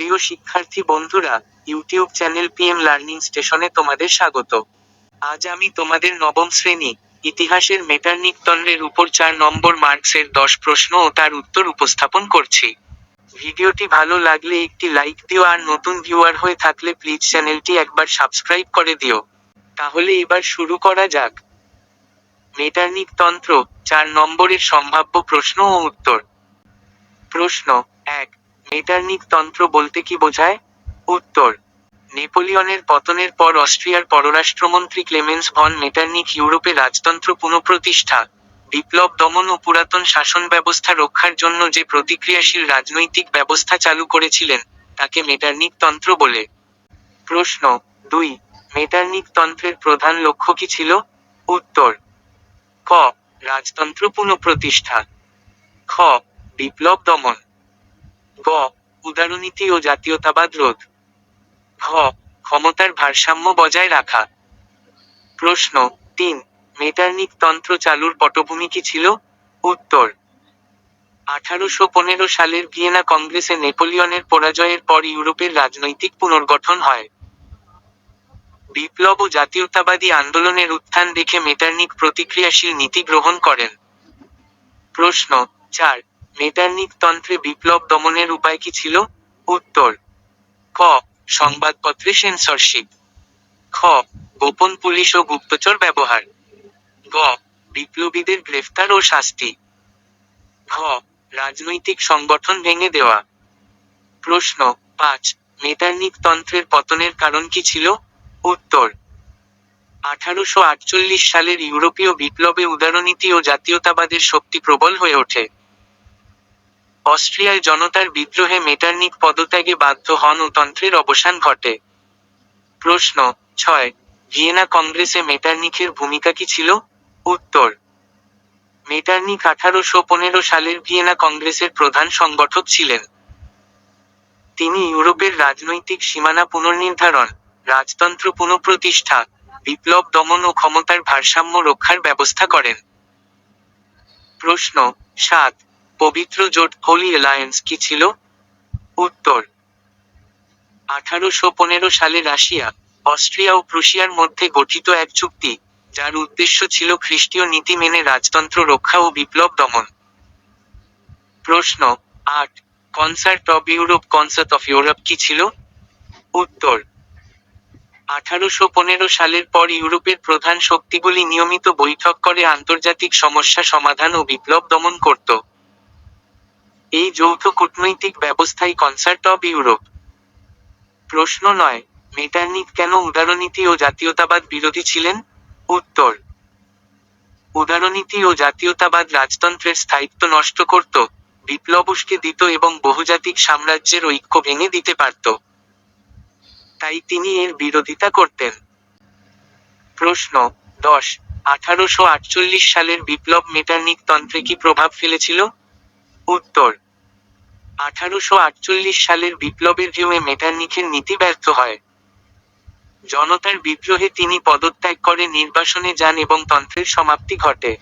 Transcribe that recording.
প্রিয় শিক্ষার্থী বন্ধুরা ইউটিউব চ্যানেল পিএম লার্নিং স্টেশনে তোমাদের স্বাগত। আজ আমি তোমাদের নবম শ্রেণি, ইতিহাসের মেটার্নিক তন্ত্রের উপর চার নম্বর মার্কসের দশ প্রশ্ন ও তার উত্তর উপস্থাপন করছি। ভিডিওটি ভালো লাগলে একটি লাইক দিও আর নতুন ভিউয়ার হয়ে থাকলে প্লিজ চ্যানেলটি একবার সাবস্ক্রাইব করে দিও। তাহলে এবার শুরু করা যাক। মেটার্নিক তন্ত্র চার নম্বরের সম্ভাব্য প্রশ্ন ও উত্তর। প্রশ্ন মেটার্নিক তন্ত্র বলতে কি বোঝায়? উত্তর। নেপোলিয়নের পতনের পর অস্ট্রিয়ার পররাষ্ট্রমন্ত্রী ক্লেমেন্স ভন মেটার্নিক ইউরোপে রাজতন্ত্র পুনঃপ্রতিষ্ঠা, বিপ্লব দমন ও পুরাতন শাসন ব্যবস্থা রক্ষার জন্য যে প্রতিক্রিয়াশীল রাজনৈতিক ব্যবস্থা চালু করেছিলেন, তাকে মেটার্নিক তন্ত্র বলে। প্রশ্ন দুই মেটার্নিক তন্ত্রের প্রধান লক্ষ্য কি ছিল? উত্তর, ক, রাজতন্ত্র পুনঃপ্রতিষ্ঠা, খ, বিপ্লব দমন। গ উদারনীতি ও জাতীয়তাবাদ রোধ। ঘ ক্ষমতার ভারসাম্য বজায় রাখা। প্রশ্ন তিন মেটার্নিক তন্ত্র চালুর পটভূমি কি ছিল? উত্তর, আঠারোশো পনেরো সালের ভিয়েনা কংগ্রেসে নেপোলিয়নের পরাজয়ের পর ইউরোপের রাজনৈতিক পুনর্গঠন হয়। বিপ্লব ও জাতীয়তাবাদী আন্দোলনের উত্থান দেখে মেটার্নিক প্রতিক্রিয়াশীল নীতি গ্রহণ করেন। প্রশ্ন চার মেটার্নিক তন্ত্রে বিপ্লব দমনের উপায় কি ছিল? উত্তর ক সংবাদপত্রে সেন্সরশিপ খ, গোপন পুলিশ ও গুপ্তচর ব্যবহার, গ, বিপ্লবীদের গ্রেফতার ও শাস্তি, ঘ, রাজনৈতিক সংগঠন ভেঙে দেওয়া। প্রশ্ন পাঁচ মেটার্নিক তন্ত্রের পতনের কারণ কি ছিল? উত্তর, আঠারোশো আটচল্লিশ সালের ইউরোপীয় বিপ্লবে উদারনীতি ও জাতীয়তাবাদের শক্তি প্রবল হয়ে ওঠে। অস্ট্রিয়ায় জনতার বিদ্রোহে মেটার্নিক পদত্যাগে বাধ্য হন ও তন্ত্রের অবসান ঘটে। প্রশ্ন, ছয়, ভিয়েনা কংগ্রেসে মেটার্নিকের ভূমিকা কি ছিল? উত্তর, মেটার্নিক আঠারোশো পনেরো সালের ভিয়েনা কংগ্রেসের প্রধান সংগঠক ছিলেন। তিনি ইউরোপের রাজনৈতিক সীমানা পুনর্নির্ধারণ, রাজতন্ত্র পুনঃপ্রতিষ্ঠা, বিপ্লব দমন ও ক্ষমতার ভারসাম্য রক্ষার ব্যবস্থা করেন। প্রশ্ন, সাত পবিত্র জোট হোলি অ্যালায়েন্স কি ছিল? উত্তর, আঠারোশো পনেরো সালে রাশিয়া, অস্ট্রিয়া ও প্রুশিয়ার মধ্যে গঠিত এক চুক্তি, যার উদ্দেশ্য ছিল খ্রিস্টীয় নীতি মেনে রাজতন্ত্র রক্ষা ও বিপ্লব দমন। প্রশ্ন, আট, concert of Europe, concert of Europe কি ছিল? উত্তর, আঠারোশো পনেরো সালের পর ইউরোপের প্রধান শক্তিগুলি নিয়মিত বৈঠক করে আন্তর্জাতিক সমস্যা সমাধান ও বিপ্লব দমন করত। এই যৌথ কূটনৈতিক ব্যবস্থাই কনসার্ট অব ইউরোপ প্রশ্ন নয় মেটার্নিক কেন উদারনীতি ও জাতীয়তাবাদ বিরোধী ছিলেন? উত্তর, উদারনীতি ও জাতীয়তাবাদ রাজতন্ত্রের স্থায়িত্ব নষ্ট করত বিপ্লব উস্কে দিত এবং বহুজাতিক সাম্রাজ্যের ঐক্য ভেঙে দিতে পারত। তাই তিনি এর বিরোধিতা করতেন। প্রশ্ন দশ, আঠারোশো সালের বিপ্লব মেটার্নিক তন্ত্রে কি প্রভাব ফেলেছিল? উত্তর। আঠারোশো আটচল্লিশ সালের বিপ্লবের ঢেউয়ে মেটার্নিখের নীতি ব্যর্থ হয়। জনতার বিদ্রোহে তিনি পদত্যাগ করে নির্বাসনে যান এবং তন্ত্রের সমাপ্তি ঘটে।